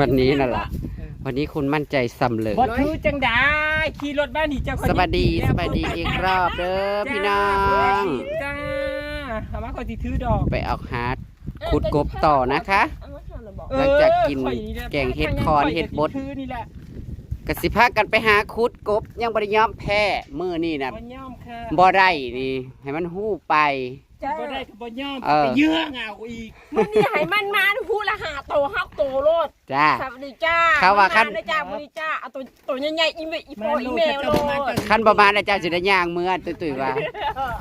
วันนี้น่ะล่ะ วันนี้คุณมั่นใจสำเร็จ บ่ถือจังได้ขี่รถบ้านนี่เจ้าคนสวัสดีสวัสดีอีกรอบเด้อพี่น้อง จ้าเอามาคนที่ถือดอกไปเอาฮาร์ดขุดกบต่อนะคะเอหลัองจากกินข่อยนี่แหละแกงเห็ดคอนเห็ดบดถือนี่แหละกสิพากันไปหาขุดกบยังบริยอมแพ้มือนี่นะบ่ย่อมค่ะบ่ได้นี่ ให้มันหู้ไป จ้าบ่ได้ก็บ่ย่อมเออ ไปเยื่อเอาอีกมื้อนี้ให้มันมาพูดละหาโตฮักโตโลดจ้า สวัสดีจ้าเขาว่าคันมได้จ้ามื้อนี้จ้าเอาตัวตัวใหญ่ๆอีเมอีโปมาอีลูกเมลจะโลมาดจะขั้นประมาณนะเจ้าสิได้ย่างเมื่อตุ้ยๆว่า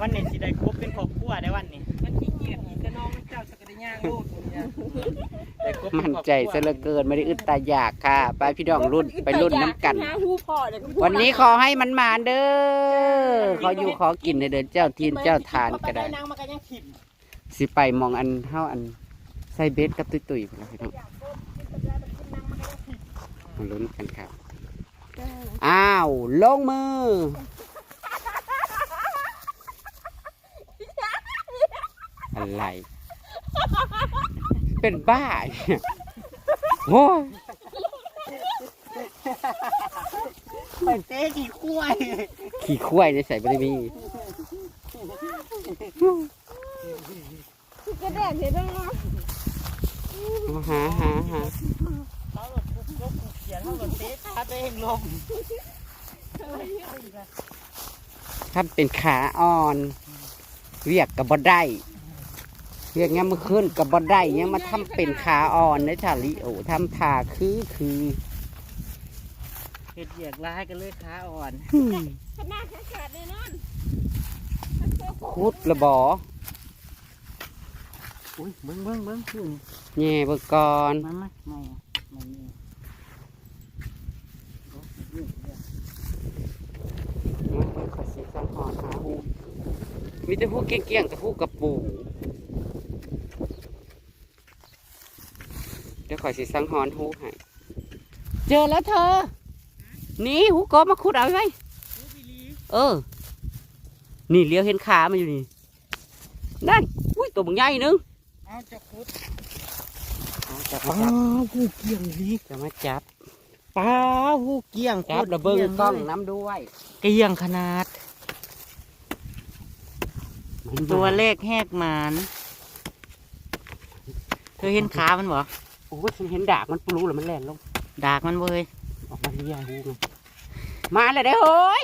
วันนี้สิได้ครบเป็นครอบครัวได้วันนี้มันขี้เกียจอีกก็น้องเจ้าจะก็ได้ย่างลูกเนี่ยได้ครบเป็น มั่นครอบครัวใจซะเหลือเกินไม่ได้อึดตาอยากค่ะ ไปพี่น้องรุ่นไปรุ่นน้ำกันหาหูพ่อเดี๋ยวก็พูดวันนี้ขอให้มันมาเด้อขออยู่ขอกินในเดินเจ้าทีนเจ้าทานก็ได้นางมันก็ยังถิ่มสิไปมองอันเท่าอันใส่เบสกับตุยตุยๆไปแล้วพี่น้องมาลุ้นกันครับ อ้าว ลงมือ อะไร เป็นบ้าเนี่ยโอ้ยไปเต้กี่ขั้วขี่ควายในใส่บริมีกระแดดเห็นไหมเอาหาหาหาเขาแบบคุกคุกเขียนเขาแบบเต้ถ้าเต้งลมถ้าเป็นขาอ่อน เรียกกับบอได้ เรียกงั้นมาขึ้นกับบอได้ยังมาทำเป็นขาอ่อนในชาลิโอทำผ่าคือคือเห็ดเหยียกร้ายกันเลยขาอ่อนอืมขนาดขาดแน่นอนคุดระบออุ้ยเบิ้งเบิ้งเบิ้งคือแง่เบก่อนมันมาไม่ไม่มีขอสีสันหอหาหูมีแต่หูเกี้ยงๆแต่หูกระปู เดี๋ยวขอสีสังหอนหูให้เจอแล้วเธอ นี่หูกบมาขุดเอาไว้เออ นี่เลี้ยวเห็นขามันอยู่นี่ นั่น อุ้ยตัวมึงใหญ่นึงเอาจะคุดเอาจับป้ามาจับหูเกี่ยงลีจะมาจับป้าหูเกี่ยงจับระเบิงกล้องน้ำด้วย เกี่ยงขนาด ตัวเลขแหกหมาน เธอเห็นขามันบ่ โอ้ยฉันเห็นดากมันปลูแล้วมันแล่นลง ดากมันเว้ยออกมาเรียหูไงมาเลยเด้อเฮ้ย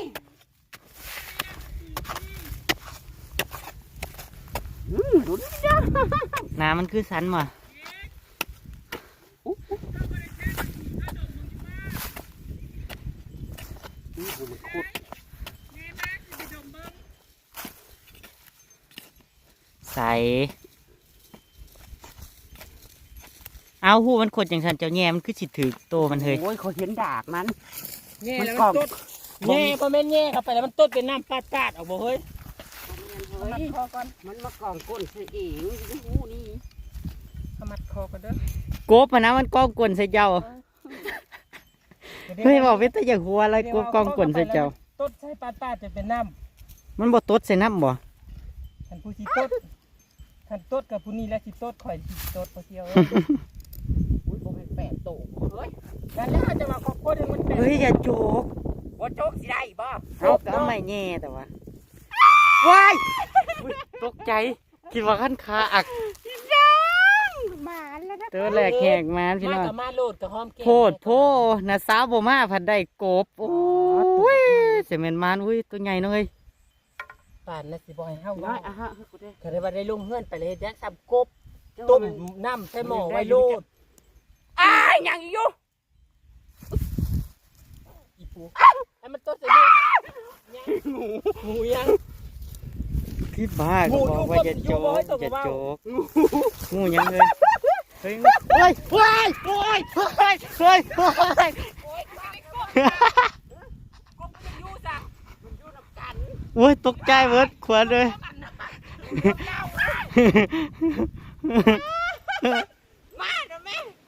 อืมดูดิจ้าน้ำมันคือสันบ่นี่ดูมันขุดใส เอาหูมันขดอย่างสันเจ้าแง่มันคือสิถือโตมันเฮ้ยโอ้ยเขาเห็นดากมันแง่มันแล้วกล่มัอนงต้นแง่ก็แม่นแง่เข้าไปแล้วมันต้นเป็นน้ำปาดปาดๆออกบ่เฮ้ยเฮ้ยมันมากล่องก้นใส่เองดูหูนี่ขมัดคอกันเด้อกบมันนะมันกองกลนใส่เจ้าเฮ้ยบอกเป็นตะอย่างหัวอะไรกบกองกลนใส่เจ้าต้นใช้ปาดปาดจะเป็นน้มันบ่ตดใส่น้ำบ่ำขันผู้สิต้นขันต้นกับผู้นี้แล้วสิต้นข่อยสิต้นพอเที่ยว อุ้ยบ่เป็นแปดโตเฮ้ยนั่นแหละจะมาขอบคุณมันเป็นเฮ้ยอย่าโจกบ่โจกสิได้บ่เอาก็เอาไม่แง่แต่ว่าว้ายอุ๊ยตกใจคิดว่าขั้นขาอักหมาแล้วนะตัวแรกแหกมาพี่มาน้องกับมาโลดกับหอมเก่งโพดโพนะสาวบ่มาพันได้กบโอ้ยเสยเมนมานอุ้ยตัวใหญ่เนาะเฮ้ยป่านน่ะสิบ่ให้เฮาน้อว่ายอะฮะให้กูได้ก็ได้ว่าได้ลงเฮือนไปเลยแดกซับกบต้มน้ำใส่หม้อไว้โลดอ้า ยยังอีกอยู่อีปูให้มันต้นใส่ดูหมูยังพี่บ้าหมูก็บอกอยู่ว่าอย่าโจบ่กให้ตัวอย่าเบาโจกงูยังเลยเฮ้ยเฮ้ยเฮ้ยเฮ้ยเฮ้ยเฮ้ยเฮ้ยโอ้ยตกใจเบิดขวานเลย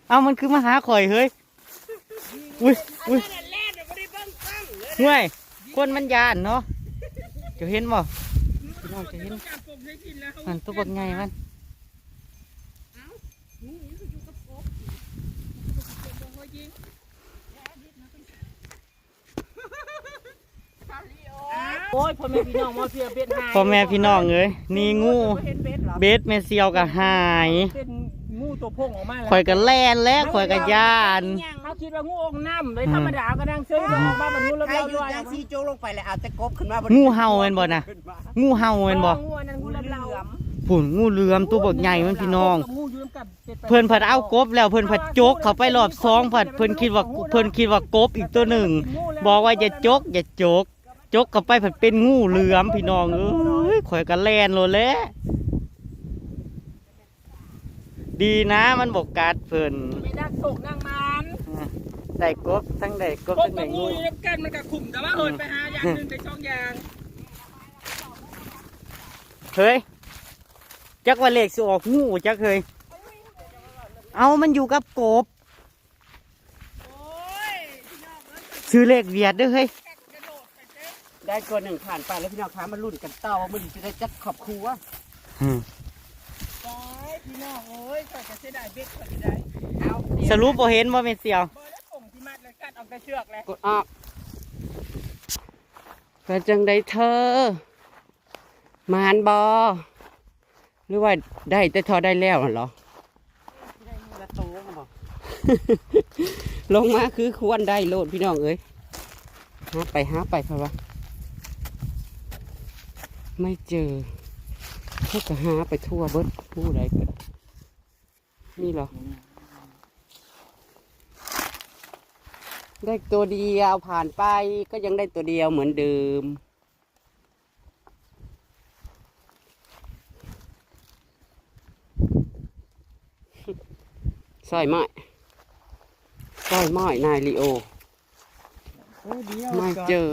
เอามันคือมาหาข่อยเฮ้ย อุ้ยอุ้ยห่อยคนมันยานเนาะจะเห็นบ่พี่น้องจะเห็นมันตุวบักไงมันโอ้ยพ่อแม่พี่น้องมาเสียเบ็ายพ่อแม่พี่น้องเอ้ยนี่งู เบสดแม่เซียวกับหาย งูตัวพงออกมาแล้วข่อยก็แล่นแล้วข่อยก็ย่าน เขาคิดว่างูองน้ำเลยธรรมดาก็นั่งซื้อออกมามันงูแล้วใครเราอยู่ด้วยจังซีโจกลงไปแล้วเอาแต่กบขึ้นมาบงูเห่าแม่นบ่น่ะ งูเห่าแม่นบ่งูอันนั้นงูแล้วเราผุ่นงูเหลือมตัวบักใหญ่มันพี่น้องงูอยู่กับเป็ดไปเพิ่นผัดเอากบแล้วเพิ่นผัดจกเข้าไปรอบสองผัดเพิ่นคิดว่าเพิ่นคิดว่ากบอีกตัวหนึ่ง บอกว่าอย่าจกอย่าจก จกเข้าไปผัดเป็นงูเหลือมพี่น้องเอ้ยข่อยก็แล่นโลดแหล้ว ดีนะมันบอกกัดเพิ่นไม่นักโศกนั่งมันได้กบทั้งได้กบพวกทั้งกัได้บงูงูอยู่ด้วยกันมันกับขุ่มแต่ว่าเหินไปหาอย่างหนึ่งไปช่องยางเฮ้ยจักว่าเลขสิออกงูจักเคยเอามันอยู่กับกบชื่อเลขเวียดเด้อเฮ้ยได้ตัวหนึ่งผ่านไปแล้วพี่น้องค้ามาลุ้นกันต่อว่ามันจะได้จักขอบครัวไป พี่น้องเอ้ยข่อยจะเสียดายเบ็ดข่อยจะได้เอาสรุปบ่เห็นบ่แม่นเสียวบ่ได้ส่งที่มัดเลยกัดออกแต่เชือกเลยกดออกก็จังได้เธอมานบอหรือว่าได้แต่ทอได้แล้วน่ะเหรอละโตบ่ลงมาคือควรได้โลดพี่น้องเอ้ยหาไปหาไปเพราะว่าไม่เจอเขาก็หาไปทั่วเบิด ผู้ใดก็ได้นี่เหรอ ได้ตัวเดียวผ่านไปก็ยังได้ตัวเดียวเหมือนเดิมสร้อยไม้สร้อยไม้นายลีโอ ไม่เจอ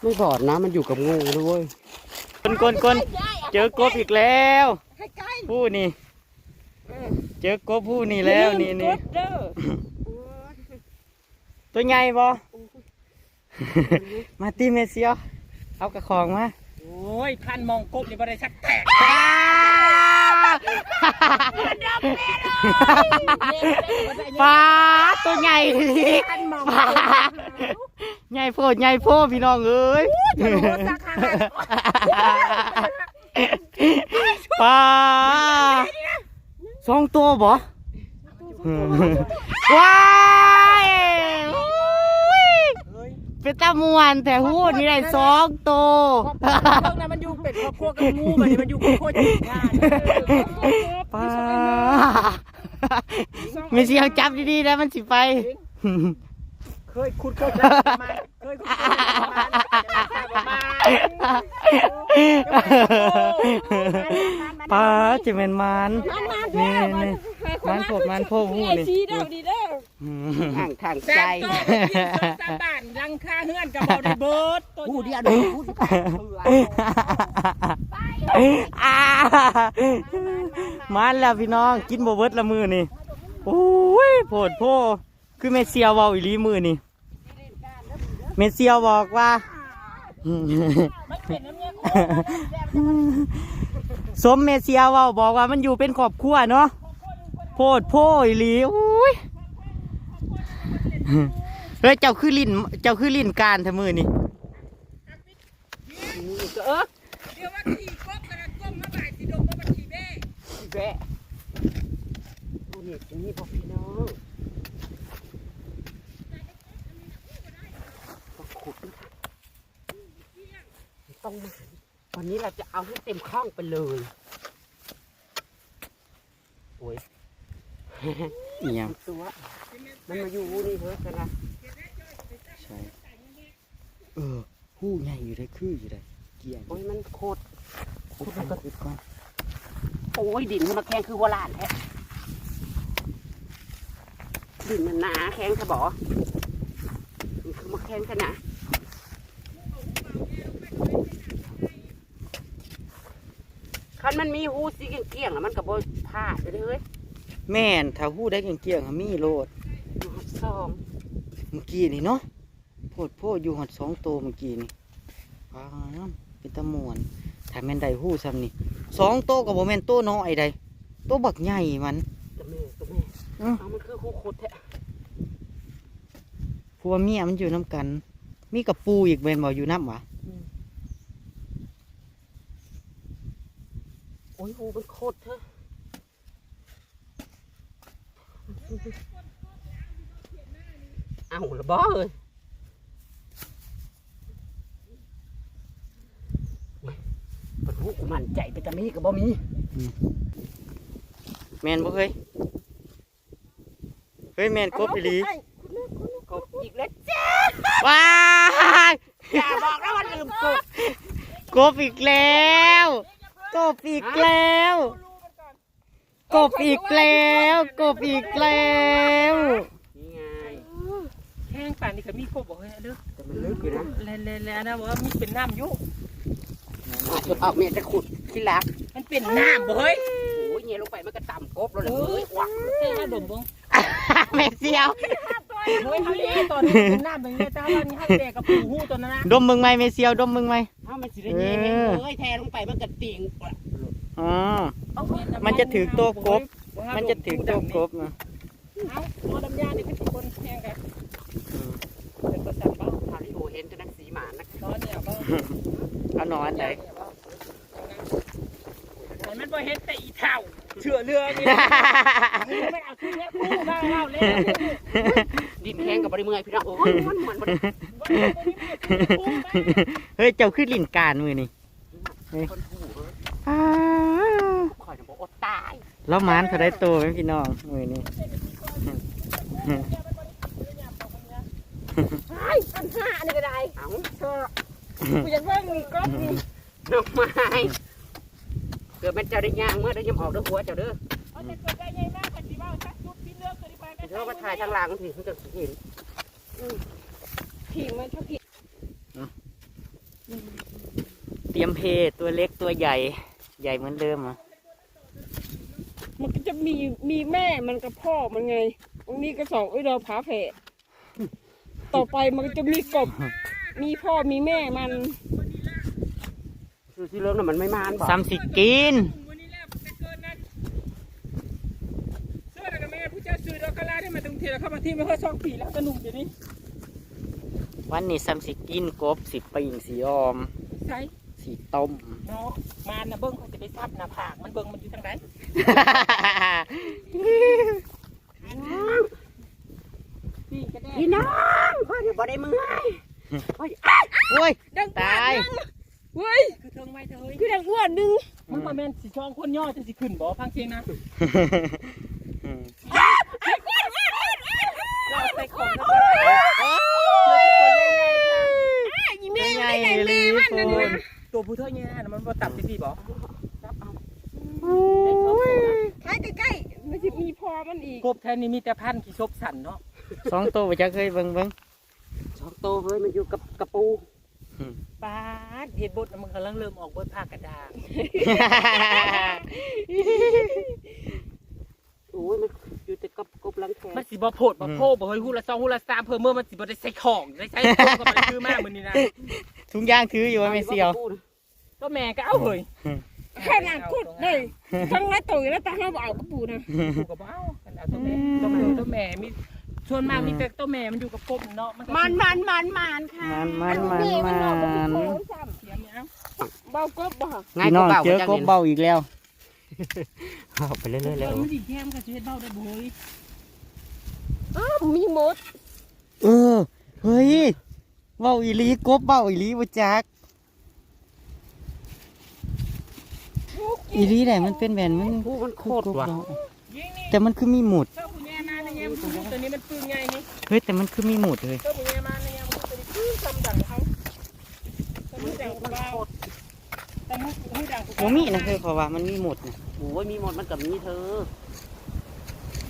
ไม่บอดนะมันอยู่กับงูด้วย คนคนคนเจอกบอีกแล้วผู้นี่ เจอกบผู้นี่แล้วนี่นี่ตัวใหญ่บ่มาตีเมเซียวเอากระของมา โอ้ยพันมองกบนี่บ่ได้ชักแตกปลาตัวใหญ่เลยปลาใหญ่โพดใหญ่โพดพี่น้องเอ้ยปลาสองตัวบ่ว้าย เป็นตะมวนแต่หูนี่ได้สองตัวครอบครัวเรื่องนั้นมันอยู่เป็ดครอบครัวกับงูมันนี่มันอยู่ครอบครัวจีนงานปลาไม่เสียวจับดีๆนะมันสิไป เคยขุดเคยจับประมาณเคยขุดเคยจับประมาณ ประมาณปลาจะเป็นมันนี่นี่มันโผดมันโผดหูนี่ชี้เด้อดีเด้ออืมห่างทางแซ่ใจบโตกินสตานรังคาเฮือนกับบ่ได้เบิดตัวผู้เดียวเดียวผู้เดียวอ่ามันแล้วพี่น้องกินบ่เบิดละมือนี่โอ้ยโผดโพคือเมเซียวเว้าอีหลีมือนี่เมเซียวบอกว่า สมเมเซียเว่าบอกว่ามันอยู่เป็นครอบครัวเนาะโพดโพอีหลีอุ้ยเฮ้ยเจ้าคือลิ้นเจ้าคือลิ้นการทำมือนี่เออเดี๋ยวว่าขี่กบกระก้มมาบ่ายสิดมมาบัดขี่แม่แบะผู้นี่จะมีบอกพี่น้องต้องขุดนะคะ ต้องมาวันนี้เราจะเอาให้เต็มข้องไปเลยโอ้ยเอียงตัว มันมาอยู่นี่เฮ้ยกันนะใช่เออหู้ใหญ่อยู่ได้คืออยู่ได้เกี่ยงโอ้ยมันโคตรคุดก่อนคุดก่อนโอ้ยดินมันมาแข็งคือโบราณแท้ดินมันหนาแข็งค่ะบอมันคือมาแข็งกันนะ คันมันมีหูสีเกลี้ยงๆอะมันกับโบพลาดไปเลยเฮ้ยแม่นถ้าหู้ได้เกี่ยงๆอะมีโลดหอดซองเมื่อกี้นี่เนาะโพดโพดอยู่หอดสองโตวเมื่อกี้นี่ว้าวเป็นตะมวนถ้าแม่นได้หู้ซ้ำนี่สองโตวกับโบแม่นโตวน้อยใดโตวบักใหญ่มัน ตัวแม่ตัวแม่อื้อ เอามันคือหูขุดแท้ผัวเมียมันอยู่น้ำกัน มีกับปูอีกเบนบอกอยู่น้ำวะ อ้ยหูมันโคตรเถอะเอาละบ่เอ้ยเว้ยปะทูกูมั่นใจไปแต่มีก็บ่มีแมนบ่เฮ้ยเฮ้ยแมนกบอีหลีกบอีกแล้วจ้าว้ายอย่าบอกนะว่าลืมกบกบอีกแล้ว กบอีกแล้ว กบอีกแล้ว กบอีกแล้ว นี่ไงแห้งป่านนี่ก็มีกบบอกเฮ้ยเด้อแต่มันลึกอยู่นะแล่ๆๆนะบอกว่ามีเป็นน้ำอยู่อาจจะเอาเมียจะขุดที่รักมันเป็นน้ำบ่เฮ้ยโอ้ยเงี้ยลงไปมันก็ต่ำกบแล้วเลยเฮ้ยวักเฮ้ยมาดมบ่แม่เสียวเฮ้ยเขาเลี้ยงตอนนี้เป็นน้ำเป็นไงแต่ว่านี่ให้แดกกับปูหูตัวนั้นนะดมมึงไหมแม่เสียวดมมึงไหม ถ้ามันสิได้เงี้ยเฮ้ยแทลงไปมันก็ติ่งอ๋อ มันจะถือตัวกบ มันจะถึงตัวกบนะเอาตัวดำยานี่เป็นคนแห้งกันเป็นประสันเบ้าฮาริโอเห็นจะนักสีหมานะตอนเนี่ยเบ้าเอาหนอนไหนไอ้ มันบ่เห็นแต่อีเท่าเชื่อเรื่องนี่ไม่เอาคืนนี้กูบ้าเล่าเล่นดินแห้งกับบริเมื่อยพี่น้องโอ้ยมันมันมันเฮ้ยเจ้าขึ้นลิ้นการมือนี่คนหูเอ้ยอ้าข่อยจะบอกอดตายแล้วมันเขาได้ตัวไหมพี่น้องมือนี่ไอ้ปัญหาอันนี้ก็ได้เอ้าเธอกูอยากเบิ่งนี่ก็นี่น้องไม้เกิดเป็นเจ้าได้ย่างเมื่อได้ยำออกด้วยหัวเจ้าเด้อเอาแต่เกิดได้ใหญ่มากปฏิบัติชักจุดที่เลือกตัวนี้ไปเดี๋ยวมาถ่ายทางหลังสิคุณจะเห็นผีมันชอบผีเตรียมเพตัวเล็กตัวใหญ่ ใหญ่เหมือนเดิมอะมันก็จะมีมีแม่มันกับพ่อมันไงตรงนี้ก็สองเอ้ยเราผาแผลต่อไปมันก็จะมีกบ มีพ่อมีแม่มัน คือที่เริ่มน่ะมันไม่มานบอกซ้ำสิกินวันนี้แหละแต่เกินนั้นเสื้อกับแม่ผู้เจ้าซื้อดอกกะลาได้มาตรงเทียเข้ามาที่ไม่ค่อยช่องปีแล้วก็หนุ่มเดี๋ยวนี้วันนี้ซ้ำสิกินกบสิปิงสีออมใช่สีต้มเนาะมานะเบิ้งเขาจะไปซับหน้าผากมันเบิ้งมันอยู่ทางไหนนี่ก็ได้ พี่น้องพ่อจะบ่ได้เมื่อยพ่อจะ โอ้ย ดัง ตาย เว้ย คือเทิงไว้เถอะเฮ้ย คือดังอ้วนหนึง มันมาแม่นสิช่ องคนย่อจะสิขึ้นบ่พังเชียงนะเราใส่ของนะอีแม่ไม่ได้แม่มันนั่นนะตัวผู้เท่านี้นะมันบ่ตับสิสิบ่ใกล้ใกล้ๆมันจะมีพอมันอีกกบแทนนี้มีแต่พันขี่ซบสันเนาะสองตัวไปจักเคยเบิ่งเบิ่งช็อกโตเฮ้ยมันอยู่กับกระปู ดเห็ดบดน่ะมันกำลังเริ่มออกเบิดผ้ากระดาษโอ้ยมันอยู่แต่กับกบลังแขมันนสิบ่โพดบ่โพบ่เฮ้ยฮู้ละ2ฮู้ละ3เพิ่มเมื่อมันสิบ่ได้ใส่ของได้ใช้ของก็บ่ได้ซื้อมามื้อนี้นะทุงยางถืออยู่ว่าไม่เสียว ก็แม่ก็เอาเฮ้ยแค่นั้นกุดเลยทั้งละตัวแล้วตาห้าบเอากระปูนะกูก็บ่เอากันเอาตัวแม่ตัวแม่ตัวแม่มี ส่วนมากมีแต่ตัวแม่มันอยู่กับกบเนาะมันก็มันมันมันมันค่ะมันมันมันนี่มันบอกว่ามีโค้งซ้เสียมเนี่ยเอาำเบากบบ่พี่น้องเจอกบเบาอีกแล้วเอาไปเรื่อยๆแล้แล้ววมันสิแย้มก็สิเฮ็ดเบ้าได้บ่เฮ้ยอ้าวมีหมด เออ เฮ้ยเบาอีหลีกบเบาอีหลีบ่จักอีหลีไหนมันเป็นแบนมันผู้มันโคตรว่ะยิงนี่แต่มันคือมีหมุด เจ้าผู้แย่มานะแย่มันตัวนี้มันปืนไงนี่เฮ้ยแต่มันคือมีหมุดเลยเจ้าผู้แย่มานะแย่มันตัวนี้ปืนซ้ำดังเขาแต่มือดังกูเบาแต่มือมือดังกูโมมี่นะเธอเพราะว่ามันมีหมุดนะโอ้ยมีหมดมันกับมีเธอ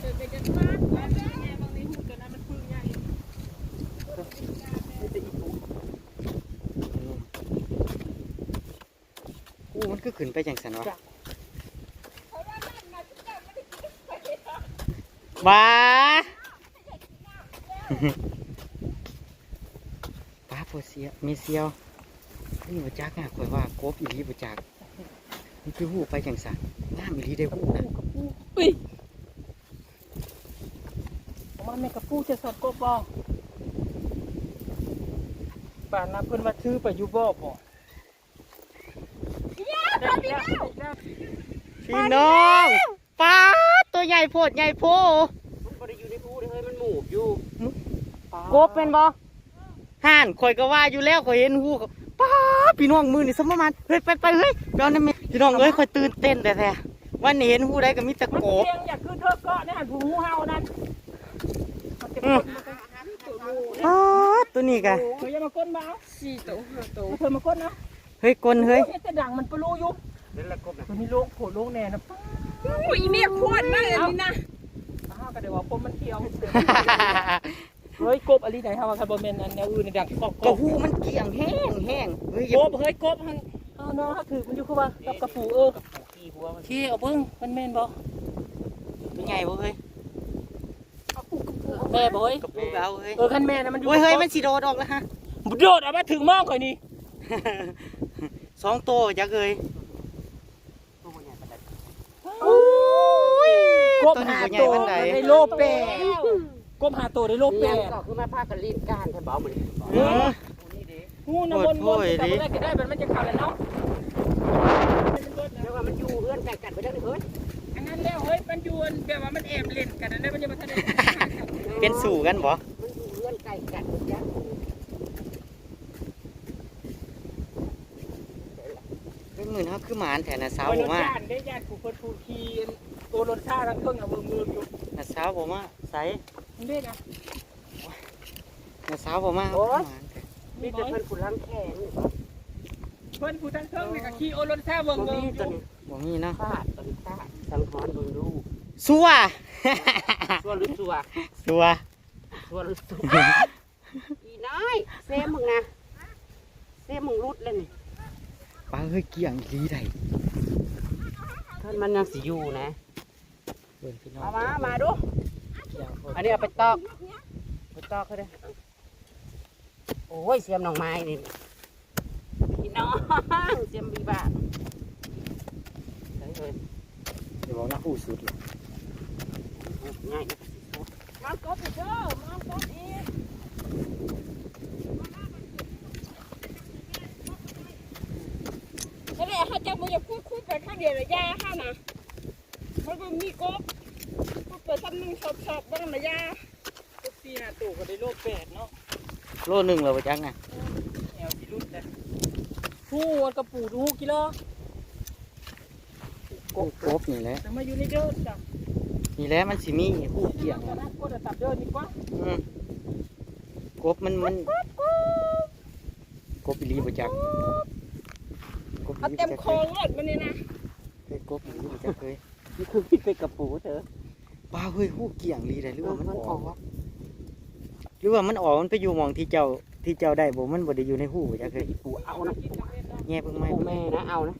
เดินไปจะฟาดแล้วแย่บางนี้หูตัวนั้นมันปืนไงอู้มันก็ขึ้นไปจังสันวะ บ้าป้าโพเสียเมเซียวนี่บ่จักอะข่อยว่ากบอีหลีบ่จักนี่คือหูไปจังสันน้ำอีหลีได้หูนะอุ้ยมันแม่กระปูจะสดกบบ่ป่านน้ำเพิ่นมาซื้อไปอยู่บ่บ่ได้อีกแล้วได้อีกแล้วพี่น้องป้าดตัว ใหญ่โพดใหญ่โพมันบ่ได้อยู่ในภูเด้อเฮ้ยมันหมูบอยู่กบเป็นบ่ห่านข่อยก็ว่าอยู่แล้วข่อยเห็นหูก็ป้าดพี่น้องมือนี่สมประมาณเฮ้ยไปไปเฮ้ยเดี๋ยวนั่นแม่พี่น้องเอ้ยข่อยตื่นเต้นแต่แต่วันนี้เห็นหูได้ก็มีแต่มันกบเพียงอยากขึ้นเถอะเกาะในหันผู้งูเห่านั่นมันจะอืมป้าดตัวนี้กะเฮ้ยอย่ามาก้นมาเอาสี่ตัวห้าตัวเพิ่นมาก้นนะเฮ้ยกลเฮ้ยโอ้แต่ดังมันปลูอยู่เล่นละกบนะตัวนี้โลกโผล่โลกแน่นะป้า อุ้ยเมียขวดมากเลยนี่นะอ้าวก็เดี๋ยวว่าปมมันเที่ยว เฮ้ยกบอะไรไหนฮะว่าคาร์บอนแมนอันแนวอื่นในดังกบกก็บหูมันเกี่ยงแห้งแห้งเฮ้ยอย่ากบเฮ้ยกบมันเอาน้องถ้าถือมันอยู่คือว่ากับกระปูเออขี้เอาเบิ้งมันแม่นบ่เป็นไงบ่เฮ้ยแม่บ่เฮ้ยกระปูเอาเฮ้ยเออคันแม่นะมันอยู่เฮ้ยเฮ้ยมันสิโดดออกแล้วฮะ โดดเอามาถึงมองข่อยนี่ สองตัวจักเอ้ย กบหาตัวได้โลแปดกบหาตัวได้โลแปเปียดก็คือมาพากันลีนก้านแท้บ่เอามื้อนี้เอองูนะบนบนแต่ได้ก็ได้มันมันจะขาดแล้วเนาะแต่ว่ามันอยู่เฮือนแบ่งกันไปเด้อเฮ้ยอันนั้นแล้วเฮ้ยมันยวนแบบว่ามันแอบเล่นกันนะมันจะมาทันได้เป็นสู่กันบ่มันอยู่เฮือนไก่กันจ้ะ มื่นครับคือหมานแถนะสาวเอาผมว่าญาติได้ญาติผู้คนผู้ขี่ตัวรถชาทั้งเครื่องเอามือมืออยู่น่ะสาวผมว่าใสมันได้นะน่ะสาวผมว่ามีแต่เพิ่นผู้ลังแข็งเพื่อนผู้ทั้งเครื่องนี่ก็ขี่โอรถชาเบิ่งเบิ่งมีอยู่นี้บ่มีเนาะฟาตัวนี้ฟาสังหรณ์เบิ่งดูสัวสัวหรือสัวสัวสัวหรือสัวอีน้อยเซมมึงนะเซมมึงรุดเลยนี่ ป้าเฮ้ยเกี่ยงอีหลีได้ท่านมันยังสิอยู่นะเบิ่งพี่น้องเอามา มาดูเกี่ยงโพดอันนี้เอาไปตอกไปตอกเขาได้โอ้ยเสียมหนองไม้นี่พี่น้องเสียมบีบาเฮ้ยเฮ้ยเดี๋ยวบอกนะอู้สุดเลยง่ายนะมากบอีกเด้อมากบอีก แล้ว เนี่ยเขาจะมึงอย่าพูดคุยไปข้างเดียวเลยยาข้านะมันก็มีกบพูดไปซ้ำหนึ่งชอบชอบบ้างนะยากบสี่หาตัวก็ได้โลแปดเนาะโลหนึ่งเลยบ่จังน่ะแนวสิรุ่นเลยผู้วันกระปูดูกิโลกบกบนี่แหละแต่มาอยู่ในเดินจ้ะนี่แหละมันสิมีผู้เกี่ยงจะอะนะก็จะตัดเดินดีกว่าอืมกบมันมันกบอีหลีบ่จักกบอี เอาหลีเต็บ่มจักคองรถมันนี่นะเฮ้ยกบอีหลีบ่จักเฮ้ยนี่คือพี่เป็นกระปูเถอะป้าเฮ้ยหู้เกี่ยงลีได้หรือว่ามันมันออออกกหรือว่ามันออกมันไปอยู่หมองที่เจ้าที่เจ้าได้บ่มันบ่ได้อยู่ในหูบ่จักเฮ้ยปูเอานะแง่เบิ่งไหมปูแม่นะเอานะ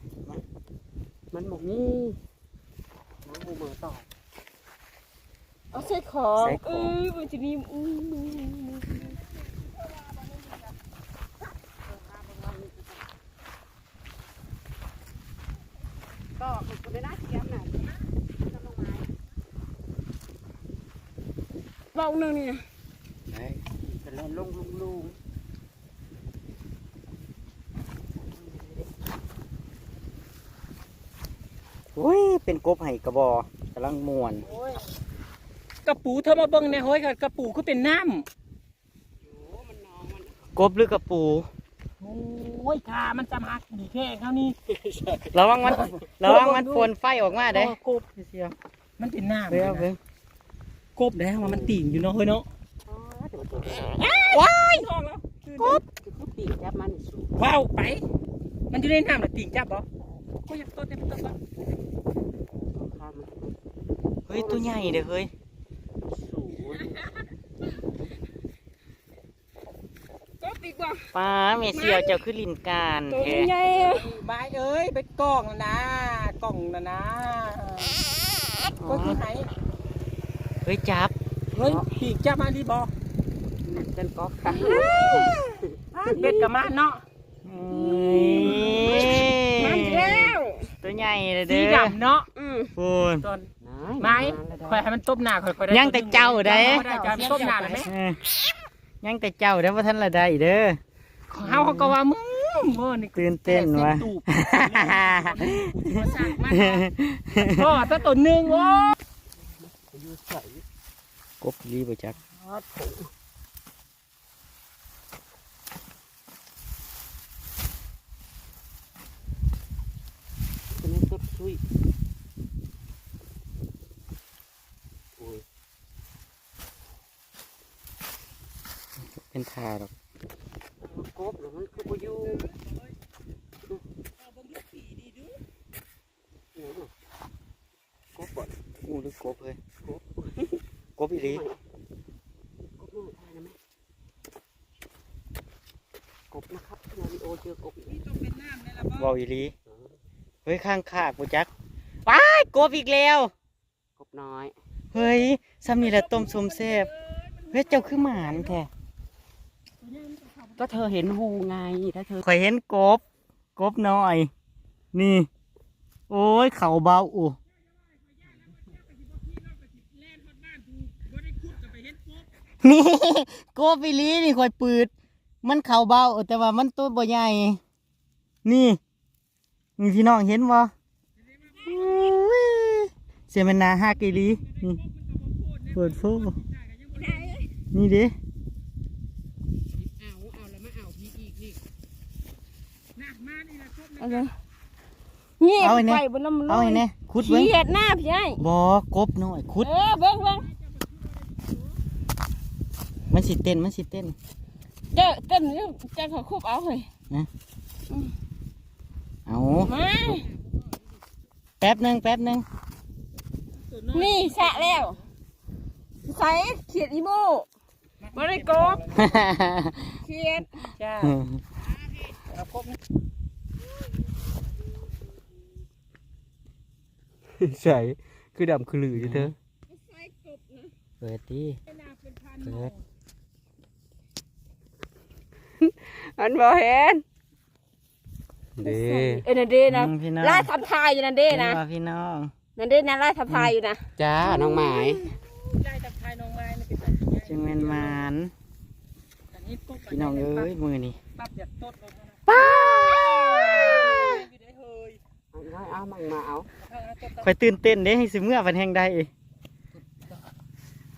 มันบอกนี่น้องปูเบอร์ต่อเอาใส่ของเออมันจะมีอืม ก็คุณไปน่าเสียมน่ะเบาหนึ่งนี่ไหนเป็นเล่นลุงลุงลุงโอ้ย เป็นกบไห้กระบอกกำลังม่วนกระปูเธอมาเบิ่งในห้อยค่ะกระปูคือเป็นน้กบหรือกระปูำโอ้ ยขามันจะมักดีแค่เท่านี้ระวังมันระวังมันฝนไฟออกมาเด้กบเสียวมันเป็นน้ำเบิ่งเอาเบิ่งกบได้ว่ามันติ่งอยู่เนาะเฮ้ยเนาะว้ายทองแล้วกบคือปีกจับมันสูงว้าวไป มันอยู่ในน้ำแล้วติ่งจับบ่ก็ยังต้นได้เป็นต้นบ่ข้ามมันเฮ้ยตัวใหญ่เด้อเฮ้ย สูงก็ปีกว่าป้าเมเสียวเจ้าคือลินการตัวแท้ใหญ่ไม้เอ้ยเป็นกล่องนะนะกล่องนะนะก็คือไหนเฮ้ยจับเฮ้ยติ่งจับมาดีบ่เป็นก๊อกค่ะเบ็ดกับมาเนาะเฮ้ยมันแล้วตัวใหญ่เด้อสีเด้อดำเนาะอืมพูนต้นไม้คอยให้มันตบหน้าคอยคอยได้ยังแต่เจ้าได้ได้การตบหน้าเลยไหมเออ ยังแต่เจ้าเด้อว่าท่านละได้เด้อเฮาเขาก็ว่ามึงเมื่อนี่ตื่นเต้นวะตูบมาสั่งมาพ่อถ้าตัวหนึ่งโอ้อยู่ใส่กบลีบ่จักเป็นให้ต้นชุยโอ้ย เป็นทาดอกกบแล้วมันคือบ่อยู่กบบ่งูหรือกบเฮ้ยกบอีหลีกบน้อยทายนะแม่กบนะครับนาริโอเจอกบอีกเว้าอีหลีเฮ้ยข้างคากบ่จักว้ายกบอีกแล้ว กบน้อย เฮ้ยซ้ำนี่แหละต้มสมแซ่บเฮ้ยเจ้าคือหมานแท้ ก็เธอเห็นหูไงถ้าเธอข่อยเห็นกบ กบน้อย นี่ โอ้ย เข่าเบาอูนี่กบอีหลีนี่ข่อยปืด มันเข่าเบาแต่ว่ามันตัวบ่ใหญ่ นี่นี่พี่น้องเห็นบ่อุ้ยเสียมันนาฮักอีหลีนี่เปิดโฟนี่เด้ เอาเอาแล้วมาเอาพี่อีกนี่นะมานี่ละครบ เอาเลยเงียบเอาไอ้เนี่ย ไปบนน้ำมันเอาไอ้แน่คุดเบิ้งขี้เห็ดหน้าพี่ไอ้บ่กบน้อยคุด เออเบิ้งเบิ้งมันสิเต้นมันสิเต้น เจ้าเต้นเรื่องเจ้าขอคุบเอาเลยเอามาแป๊บหนึงแป๊บหนึงนี่สะแล้วใส่เขียดอีโมบริกบเขียดจ้าเอาครบนะ ใช่คือดำคือหลืออยู่เธอใส่กบนะเปิดดินาเป็นพันเปิดอันบ่เห็นเด้เอ็นนเดนะอืมพี่น้องไล่ทำทายอยู่นันเดนะเห็บ่พี่น้องนันเดนะไล่ทำทายอยู่นะจ้าน้องหมายได้จากทายน้องไม้นี่เป็นแบบนี้จึงแม่นหมานอันนี้ปุ๊บพี่น้องเอ้ยมือนี่ปั๊บอยากตดลงนะป้า อยู่ได้เฮ้ย เอา น้อยเอามั่งมาเอาเอาเอาตดข่อยตื่นเต้นเด้ให้สิเมื่อวันแห่งใด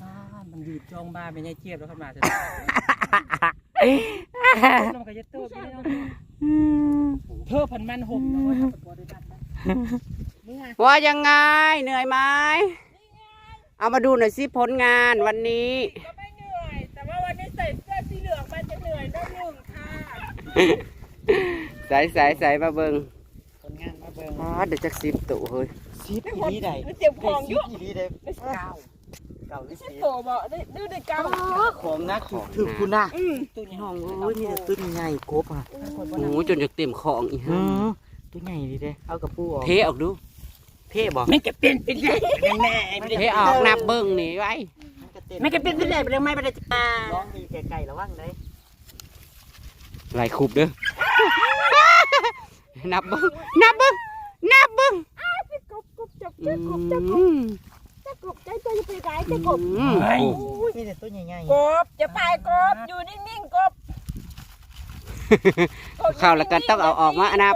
อ่ามันยืดจองบ้านไม่ใช่เทียบแล้วขึ้นมาจะมันก็จะเติบอยู่แล้วเธอพันมันหกน้อยครับบ่ได้ดันนะเมื่อว่ายังไงเหนื่อยไหมเอามาดูหน่อยสิผลงานวันนี้ก็ไม่เหนื่อยแต่ว่าวันนี้ใส่เสื้อสีเหลืองมันจะเหนื่อยได้หนึ่งค่ะใส่ใส่ใส่มาเบิงผลงานมา เบิ่งอ๋อเดี๋ยวจะสิบตุเฮ้ยสิบอีหลีใดมันเจ็บของอสิยุ่บอีหลีใดได้เก้าเก่าหรือสิบโตบ่ได้ดูได้เก้าของนักถือคุณน่ะอืมตัวนี้น้องเอ้ยมีแต่ตัวใหญ่กบอะโอ้จนจะเต็มของอีกอืฮะอตัวใหญ่ดีเด้เอากระปูออกเทออกดูเท่บ่ไม่จะเป็นเป็นไงแน่เทออกนับเบิ้งนี่ไว้ไม่จะเป็นเป็นไงเป็นไม่เป็นไรจ้าร้องดีไกลๆระวังเลยหลายคูบเด้อนับเบิ้งนับเบิ้ง นับเบิ้งกบกบจับอืเจ้ากบเจ้ากบมเจ้ากบใจใจจะไปไหนเจ้ากบอืม โอ้อุ้ยมีแต่ตัวใหญ่กบจะไปกบอยู่นิ่งๆกบเข้าแล้วกันต้องเอาออกมานับ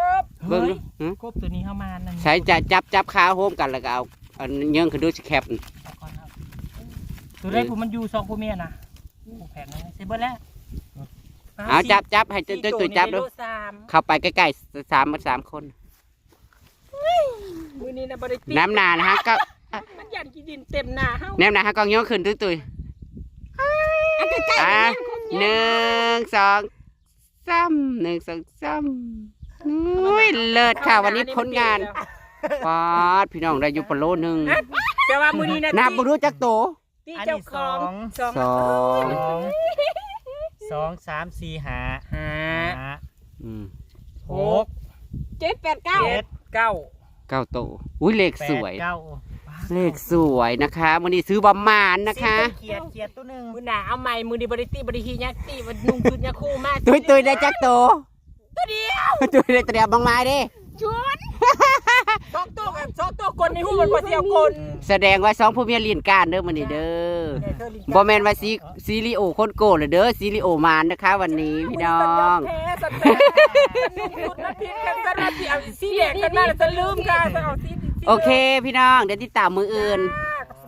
เบิ้งดูหึกบตัวนี้เข้ามานั่นใช้จะจับจับขาโฮมกันแล้วก็เอาอันเยื่องขึ้นดูสิแคปตัวแรกผมมันอยู่สองผู้เมียนะแผงนี้เซเบิร์แล้วเอาจับจับให้ตัวตัวตัวจับดูสามเข้าไปใกล้ๆสามสามคน มือนี้นะบริติน้ำหนานะฮะก็มันยันกินดินเต็มหน้าเฮาแนมหนาฮะกองย่องขึ้นตุ้ยตุ้ยอะหนึ่งสองสามหนึ่งสองสามอุ้ยเลิศค่ะวันนี้ผลงานปอดพี่น้องได้อยู่ปะโลหนึ่งแต่ว่ามือนี้นะนับบ่รู้จักโต ที่เจ้าของสองสองๆสองสองสามสี่ห้าห้าห้าอืมหกเจ็ดแปดเก้าเจ็ด เก้าเก้าโตอุ้ยเลขแปดสวย เก้าเลขสวยนะคะวันนี้ซื้อบำมานนะคะ เขียดเขียดตัวหนึ่งมือหน้าเอาใหม่มือนี้บริติบริฮียักตีวันนุ่งชุดยาคู่มากตุ้ยตุ้ยได้จักโตตัวเดียวตุ้ยได้ตัวเดียวบางไม้ดิชุน สองตัวกันสองตัวกลในหูมันพอเสียวกลแสดงว่าสองผู้เมียลีนการเด้อมื้อนี้เด้อบ่แม่นว่าซีซีรีโอคนโกเลยเด้อซีรีโอมานนะคะ วันนี้พี่น้องแพ้สัตว์แพ้สุดนะพิษกันสัตว์นะพี่เอาสีแดงกันมาแล้วจะลืมค่ะจะเอาสีโอเค พี่น้องเดี๋ยวติดตามมืออื่น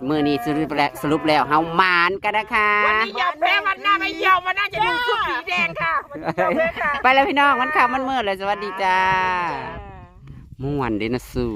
มือนี้สรุปแล้วสรุปแล้วเฮามานกันนะคะวันนี้อย่าแพ้วันหน้าไม่ยอมวันหน้าจะดูชุดสีแดงค่ะวันนี้อย่าแพ้ค่ะไปแล้วพี่น้องมันค่ำมันมืดเลยสวัสดีจ้า ม่วนเดนะสู